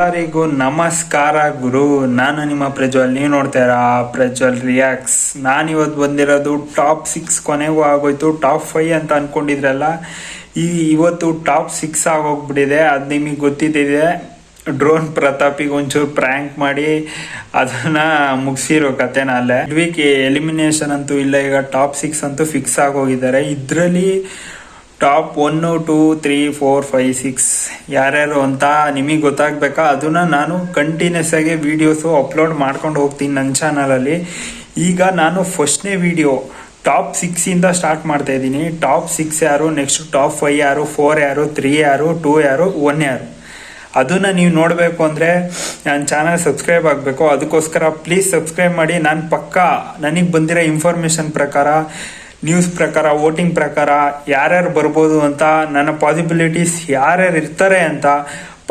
ಎಲ್ಲರಿಗೂ ನಮಸ್ಕಾರ ಗುರು. ನಾನು ನಿಮ್ಮ ಪ್ರಜ್ವಲ್. ನೀವು ನೋಡ್ತಾ ಇರ ಪ್ರಜ್ವಲ್ ರಿಯಾಕ್ಸ್. ನಾನು ಇವತ್ತು ಬಂದಿರೋದು ಟಾಪ್ ಸಿಕ್ಸ್ ಕೊನೆಗೂ ಆಗೋಯ್ತು. ಟಾಪ್ ಫೈವ್ ಅಂತ ಅನ್ಕೊಂಡಿದ್ರಲ್ಲ, ಈ ಇವತ್ತು ಟಾಪ್ ಸಿಕ್ಸ್ ಆಗೋಗ್ಬಿಟ್ಟಿದೆ. ಅದು ನಿಮಗೆ ಗೊತ್ತಿದ್ದಿದೆ. ಡ್ರೋನ್ ಪ್ರತಾಪಿಗೆ ಒಂಚೂರು ಪ್ರ್ಯಾಂಕ್ ಮಾಡಿ ಅದನ್ನ ಮುಗಿಸಿರೋ ಕತೆನ ಅಲ್ಲೇ. ವೀಕ್ ಎಲಿಮಿನೇಷನ್ ಅಂತೂ ಇಲ್ಲ, ಈಗ ಟಾಪ್ ಸಿಕ್ಸ್ ಅಂತೂ ಫಿಕ್ಸ್ ಆಗೋಗಿದ್ದಾರೆ. ಇದರಲ್ಲಿ top one, two, three, four, five, six ಯಾರ್ಯಾರು ಅಂತ ನಿಮಗೆ ಗೊತ್ತಾಗಬೇಕಾ? ಅದನ್ನ ನಾನು ಕಂಟಿನ್ಯೂಸ್ ಆಗಿ ವಿಡಿಯೋಸು ಅಪ್ಲೋಡ್ ಮಾಡ್ಕೊಂಡು ಹೋಗ್ತೀನಿ ನನ್ನ ಚಾನಲಲ್ಲಿ ಈಗ ನಾನು ಫಸ್ಟ್ನೇ ವಿಡಿಯೋ ಟಾಪ್ ಸಿಕ್ಸಿಂದ ಸ್ಟಾರ್ಟ್ ಮಾಡ್ತಾ ಇದ್ದೀನಿ. ಟಾಪ್ ಸಿಕ್ಸ್ ಯಾರು ನೆಕ್ಸ್ಟ್ ಟಾಪ್ ಫೈವ್ ಯಾರು ಫೋರ್ ಯಾರು ತ್ರೀ ಯಾರು ಟೂ ಯಾರು ಒನ್ ಯಾರು? ಅದನ್ನ ನೀವು ನೋಡಬೇಕು ಅಂದರೆ ನನ್ನ ಚಾನಲ್ ಸಬ್ಸ್ಕ್ರೈಬ್ ಆಗಬೇಕು. ಅದಕ್ಕೋಸ್ಕರ ಪ್ಲೀಸ್ ಸಬ್ಸ್ಕ್ರೈಬ್ ಮಾಡಿ. ನಾನು ಪಕ್ಕಾ ನನಗೆ ಬಂದಿರೋ ಇನ್ಫಾರ್ಮೇಶನ್ ಪ್ರಕಾರ ನ್ಯೂಸ್ ಪ್ರಕಾರ ವೋಟಿಂಗ್ ಪ್ರಕಾರ ಯಾರ್ಯಾರು ಬರ್ಬೋದು ಅಂತ, ನನ್ನ ಪಾಸಿಬಿಲಿಟೀಸ್ ಯಾರ್ಯಾರು ಇರ್ತಾರೆ ಅಂತ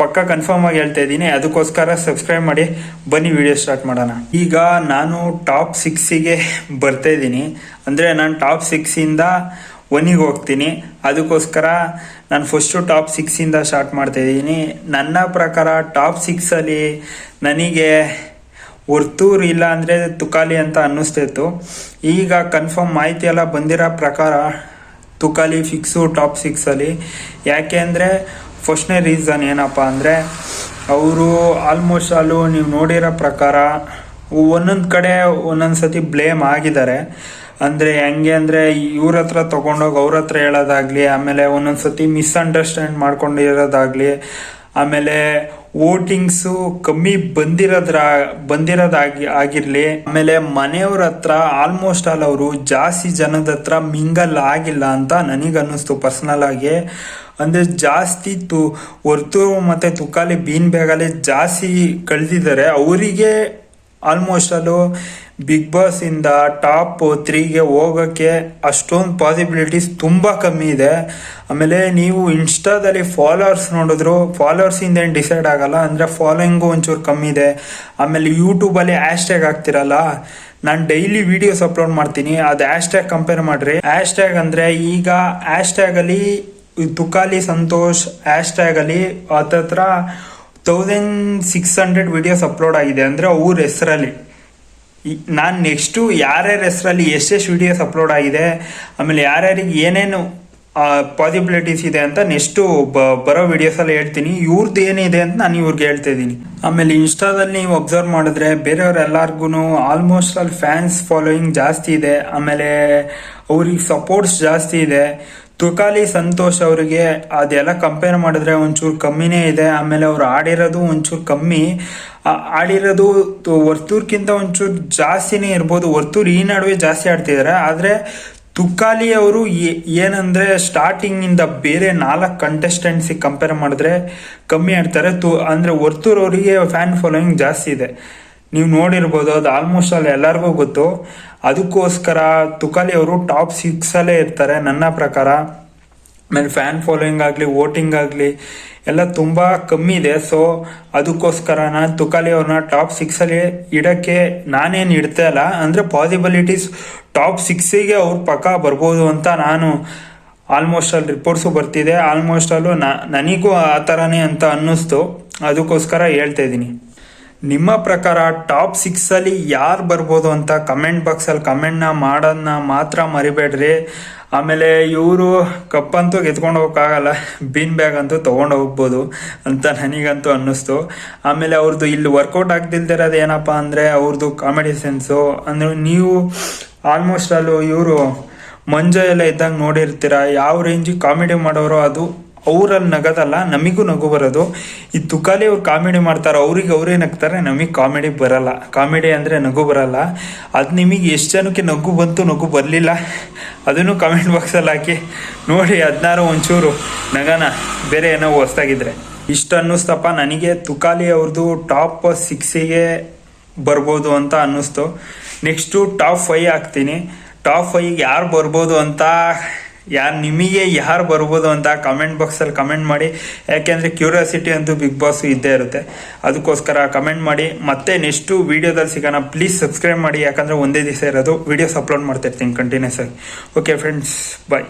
ಪಕ್ಕ ಕನ್ಫರ್ಮ್ ಆಗಿ ಹೇಳ್ತಾ ಇದ್ದೀನಿ. ಅದಕ್ಕೋಸ್ಕರ ಸಬ್ಸ್ಕ್ರೈಬ್ ಮಾಡಿ, ಬನ್ನಿ ವಿಡಿಯೋ ಸ್ಟಾರ್ಟ್ ಮಾಡೋಣ. ಈಗ ನಾನು ಟಾಪ್ ಸಿಕ್ಸಿಗೆ ಬರ್ತಾ ಇದ್ದೀನಿ. ಅಂದರೆ ನಾನು ಟಾಪ್ ಸಿಕ್ಸಿಂದ ಒನಿಗೆ ಹೋಗ್ತೀನಿ. ಅದಕ್ಕೋಸ್ಕರ ನಾನು ಫಸ್ಟು ಟಾಪ್ ಸಿಕ್ಸಿಂದ ಸ್ಟಾರ್ಟ್ ಮಾಡ್ತಾ ಇದ್ದೀನಿ. ನನ್ನ ಪ್ರಕಾರ ಟಾಪ್ ಸಿಕ್ಸಲ್ಲಿ ನನಗೆ ವರ್ತೂರ್ ಇಲ್ಲ ಅಂದರೆ ತುಕಾಲಿ ಅಂತ ಅನ್ನಿಸ್ತಿತ್ತು. ಈಗ ಕನ್ಫರ್ಮ್ ಮಾಹಿತಿ ಎಲ್ಲ ಬಂದಿರೋ ಪ್ರಕಾರ ತುಕಾಲಿ ಫಿಕ್ಸು ಟಾಪ್ ಸಿಕ್ಸಲ್ಲಿ ಯಾಕೆ ಅಂದರೆ ಫಸ್ಟ್ನೇ ರೀಸನ್ ಏನಪ್ಪ ಅಂದರೆ ಅವರು ಆಲ್ಮೋಸ್ಟ್ ಅಲ್ಲೂ ನೀವು ನೋಡಿರೋ ಪ್ರಕಾರ ಒಂದೊಂದು ಕಡೆ ಒಂದೊಂದು ಸತಿ ಬ್ಲೇಮ್ ಆಗಿದ್ದಾರೆ. ಅಂದರೆ ಹೆಂಗೆ ಅಂದರೆ ಇವ್ರ ಹತ್ರ ತೊಗೊಂಡೋಗಿ ಅವ್ರ ಹತ್ರ ಹೇಳೋದಾಗ್ಲಿ, ಆಮೇಲೆ ಒಂದೊಂದು ಸತಿ ಮಿಸ್ಅಂಡರ್ಸ್ಟ್ಯಾಂಡ್ ಮಾಡ್ಕೊಂಡಿರೋದಾಗ್ಲಿ ಆಮೇಲೆ ವೋಟಿಂಗ್ಸು ಕಮ್ಮಿ ಬಂದಿರೋದ್ರ, ಬಂದಿರೋದಾಗಿ ಆಗಿರ್ಲಿ, ಆಮೇಲೆ ಮನೆಯವ್ರ ಹತ್ರ ಆಲ್ಮೋಸ್ಟ್ ಆಲ್ ಅವರು ಜಾಸ್ತಿ ಜನದ ಹತ್ರ ಮಿಂಗಲ್ ಆಗಿಲ್ಲ ಅಂತ ನನಗನ್ನಿಸ್ತು ಪರ್ಸನಲ್ ಆಗಿ. ಅಂದ್ರೆ ಜಾಸ್ತಿ ತು ಹೊರ್ತು ಮತ್ತೆ ತುಕಾಲಿ ಬೀನ್ ಜಾಸ್ತಿ ಕಳೆದಿದ್ದಾರೆ. ಅವರಿಗೆ ಆಲ್ಮೋಸ್ಟ್ ಅಲ್ಲೂ ಬಿಗ್ ಬಾಸ್ ಇಂದ ಟಾಪ್ ತ್ರೀಗೆ ಹೋಗೋಕ್ಕೆ ಅಷ್ಟೊಂದು ಪಾಸಿಬಿಲಿಟೀಸ್ ತುಂಬ ಕಮ್ಮಿ ಇದೆ. ಆಮೇಲೆ ನೀವು ಇನ್ಸ್ಟಾದಲ್ಲಿ ಫಾಲೋವರ್ಸ್ ನೋಡಿದ್ರು ಫಾಲೋವರ್ಸ್ ಇಂದ ಏನು ಡಿಸೈಡ್ ಆಗಲ್ಲ, ಅಂದರೆ ಫಾಲೋಯಿಂಗು ಒಂಚೂರು ಕಮ್ಮಿ ಇದೆ. ಆಮೇಲೆ ಯೂಟ್ಯೂಬಲ್ಲಿ ಹ್ಯಾಶ್ ಟ್ಯಾಗ್ ಆಗ್ತಿರಲ್ಲ ನಾನು ಡೈಲಿ ವಿಡಿಯೋಸ್ ಅಪ್ಲೋಡ್ ಮಾಡ್ತೀನಿ, ಅದು ಹ್ಯಾಶ್ ಟ್ಯಾಗ್ ಕಂಪೇರ್ ಮಾಡಿರಿ. ಹ್ಯಾಶ್ ಟ್ಯಾಗ್ ಅಂದರೆ ಈಗ ಹ್ಯಾಶ್ ಟ್ಯಾಗಲ್ಲಿ ತುಕಾಲಿ ಸಂತೋಷ್ ಹ್ಯಾಶ್ ಟ್ಯಾಗಲ್ಲಿ ಹತ್ತತ್ರ thousand six hundred videos upload ಆಗಿದೆ ಅಂದರೆ ಅವ್ರ ಹೆಸರಲ್ಲಿ. ನಾನು ನೆಕ್ಸ್ಟು ಯಾರ್ಯಾರ ಹೆಸರಲ್ಲಿ ಎಷ್ಟೆಷ್ಟು ವಿಡಿಯೋಸ್ ಅಪ್ಲೋಡ್ ಆಗಿದೆ, ಆಮೇಲೆ ಯಾರ್ಯಾರಿಗೆ ಏನೇನು ಪಾಸಿಬಿಲಿಟೀಸ್ ಇದೆ ಅಂತ ನೆಕ್ಸ್ಟು ಬರೋ ವಿಡಿಯೋಸಲ್ಲಿ ಹೇಳ್ತೀನಿ. ಇವ್ರದ್ದು ಏನಿದೆ ಅಂತ ನಾನು ಇವ್ರಿಗೆ ಹೇಳ್ತಾ ಇದ್ದೀನಿ. ಆಮೇಲೆ ಇನ್ಸ್ಟಾದಲ್ಲಿ ನೀವು ಅಬ್ಸರ್ವ್ ಮಾಡಿದ್ರೆ ಬೇರೆಯವ್ರೆಲ್ಲರಿಗೂ ಆಲ್ಮೋಸ್ಟ್ ಅಲ್ಲಿ ಫ್ಯಾನ್ಸ್ ಫಾಲೋಯಿಂಗ್ ಜಾಸ್ತಿ ಇದೆ. ಆಮೇಲೆ ಅವ್ರಿಗೆ ಸಪೋರ್ಟ್ಸ್ ಜಾಸ್ತಿ ಇದೆ. ತುಕಾಲಿ ಸಂತೋಷ್ ಅವರಿಗೆ ಅದೆಲ್ಲ ಕಂಪೇರ್ ಮಾಡಿದ್ರೆ ಒಂಚೂರು ಕಮ್ಮಿನೇ ಇದೆ. ಆಮೇಲೆ ಅವ್ರು ಆಡಿರೋದು ಒಂಚೂರು ಕಮ್ಮಿ. ಆಡಿರೋದು ವರ್ತೂರ್ಗಿಂತ ಒಂಚೂರು ಜಾಸ್ತಿನೇ ಇರ್ಬೋದು. ವರ್ತೂರ್ ಈ ನಡುವೆ ಜಾಸ್ತಿ ಆಡ್ತಿದ್ದಾರೆ ಆದರೆ ತುಕಾಲಿ ಅವರು ಏನಂದ್ರೆ ಸ್ಟಾರ್ಟಿಂಗ್ ಇಂದ ಬೇರೆ ನಾಲ್ಕು ಕಂಟೆಸ್ಟೆಂಟ್ಸಿಗೆ ಕಂಪೇರ್ ಮಾಡಿದ್ರೆ ಕಮ್ಮಿ ಆಡ್ತಾರೆ. ತು, ಅಂದ್ರೆ ವರ್ತೂರ್ ಅವರಿಗೆ ಫ್ಯಾನ್ ಫಾಲೋಯಿಂಗ್ ಜಾಸ್ತಿ ಇದೆ. ನೀವು ನೋಡಿರ್ಬೋದು ಅದು ಆಲ್ಮೋಸ್ಟ್ ಅಲ್ಲಿ ಎಲ್ಲರಿಗೂ ಗೊತ್ತು. ಅದಕ್ಕೋಸ್ಕರ ತುಕಾಲಿ ಅವರು ಟಾಪ್ ಸಿಕ್ಸಲ್ಲೇ ಇರ್ತಾರೆ ನನ್ನ ಪ್ರಕಾರ. ಆಮೇಲೆ ಫ್ಯಾನ್ ಫಾಲೋಯಿಂಗ್ ಆಗಲಿ ವೋಟಿಂಗ್ ಆಗಲಿ, ಎಲ್ಲ ತುಂಬ ಕಮ್ಮಿ ಇದೆ. ಸೊ ಅದಕ್ಕೋಸ್ಕರ ನಾನು ತುಕಾಲಿ ಅವ್ರನ್ನ ಟಾಪ್ ಸಿಕ್ಸಲ್ಲಿ ಇಡಕ್ಕೆ ನಾನೇನು ಇಡ್ತಾ ಇಲ್ಲ. ಅಂದರೆ ಪಾಸಿಬಿಲಿಟೀಸ್ ಟಾಪ್ ಸಿಕ್ಸಿಗೆ ಅವ್ರು ಪಕ್ಕ ಬರ್ಬೋದು ಅಂತ ನಾನು ಆಲ್ಮೋಸ್ಟ್ ಅಲ್ಲಿ ರಿಪೋರ್ಟ್ಸು ಬರ್ತಿದೆ. ಆಲ್ಮೋಸ್ಟ್ ಅಲ್ಲೂ ನನಗೂ ಆ ಥರನೇ ಅಂತ ಅನ್ನಿಸ್ತು. ಅದಕ್ಕೋಸ್ಕರ ಹೇಳ್ತಾ ಇದ್ದೀನಿ. ನಿಮ್ಮ ಪ್ರಕಾರ ಟಾಪ್ ಸಿಕ್ಸಲ್ಲಿ ಯಾರು ಬರ್ಬೋದು ಅಂತ ಕಮೆಂಟ್ ಬಾಕ್ಸಲ್ಲಿ ಕಮೆಂಟ್ನ ಮಾಡೋದನ್ನ ಮಾತ್ರ ಮರಿಬೇಡ್ರಿ. ಆಮೇಲೆ ಇವರು ಕಪ್ಪಂತೂ ಗೆದ್ಕೊಂಡು ಹೋಗೋಕ್ಕಾಗಲ್ಲ ಬೀನ್ ಬ್ಯಾಗ್ ಅಂತೂ ತೊಗೊಂಡು ಹೋಗ್ಬೋದು ಅಂತ ನನಗಂತೂ ಅನ್ನಿಸ್ತು. ಆಮೇಲೆ ಅವ್ರದ್ದು ಇಲ್ಲಿ ವರ್ಕೌಟ್ ಆಗ್ದಿಲ್ದಿರೋದು ಏನಪ್ಪ ಅಂದರೆ ಅವ್ರದ್ದು ಕಾಮಿಡಿ ಸೆನ್ಸು ಅಂದರೆ ನೀವು ಆಲ್ಮೋಸ್ಟ್ ಅಲ್ಲೂ ಇವರು ಮಂಜ ಎಲ್ಲ ಇದ್ದಂಗೆ ನೋಡಿರ್ತೀರ, ಯಾವ ರೇಂಜಿಗೆ ಕಾಮಿಡಿ ಮಾಡೋರು ಅದು ಅವರಲ್ಲಿ ನಗದಲ್ಲ, ನಮಿಗೂ ನಗು ಬರೋದು. ಈ ತುಕಾಲಿ ಅವ್ರು ಕಾಮಿಡಿ ಮಾಡ್ತಾರೆ, ಅವ್ರಿಗೆ ಅವರೇ ನಗ್ತಾರೆ, ನಮಗೆ ಕಾಮಿಡಿ ಬರಲ್ಲ. ಕಾಮಿಡಿ ಅಂದರೆ ನಗು ಬರಲ್ಲ. ಅದು ನಿಮಗೆ ಎಷ್ಟು ಜನಕ್ಕೆ ನಗು ಬಂತು, ನಗು ಬರಲಿಲ್ಲ. ಅದನ್ನು ಕಾಮೆಂಟ್ ಬಾಕ್ಸಲ್ಲಿ ಹಾಕಿ. ನೋಡಿ, ಹದಿನಾರು ಒಂಚೂರು ನಗನ ಬೇರೆ ಏನೋ ಹೊಸ್ದಾಗಿದ್ರೆ. ಇಷ್ಟು ಅನ್ನಿಸ್ತಪ್ಪ ನನಗೆ ತುಕಾಲಿ ಅವ್ರದ್ದು ಟಾಪ್ ಸಿಕ್ಸಿಗೆ ಬರ್ಬೋದು ಅಂತ ಅನ್ನಿಸ್ತು. ನೆಕ್ಸ್ಟು ಟಾಪ್ ಫೈ ಹಾಕ್ತೀನಿ. ಟಾಪ್ ಫೈಗೆ ಯಾರು ಬರ್ಬೋದು ಅಂತ ಯಾರು ನಿಮಗೆ ಯಾರು ಬರ್ಬೋದು ಅಂತ ಕಮೆಂಟ್ ಬಾಕ್ಸಲ್ಲಿ ಕಮೆಂಟ್ ಮಾಡಿ. ಯಾಕೆಂದರೆ ಕ್ಯೂರಿಯಾಸಿಟಿ ಅಂತೂ ಬಿಗ್ ಬಾಸ್ ಇದ್ದೇ ಇರುತ್ತೆ. ಅದಕ್ಕೋಸ್ಕರ ಕಮೆಂಟ್ ಮಾಡಿ. ಮತ್ತೆ ನೆಕ್ಸ್ಟು ವೀಡಿಯೋದಲ್ಲಿ ಸಿಗೋಣ. ಪ್ಲೀಸ್ ಸಬ್ಸ್ಕ್ರೈಬ್ ಮಾಡಿ. ಯಾಕಂದರೆ ಒಂದೇ ದಿವಸ ಇರೋದು. ವೀಡಿಯೋಸ್ ಅಪ್ಲೋಡ್ ಮಾಡ್ತಾ ಇರ್ತೀನಿ ಕಂಟಿನ್ಯೂಸ್ ಆಗಿ ಓಕೆ ಫ್ರೆಂಡ್ಸ್ ಬಾಯ್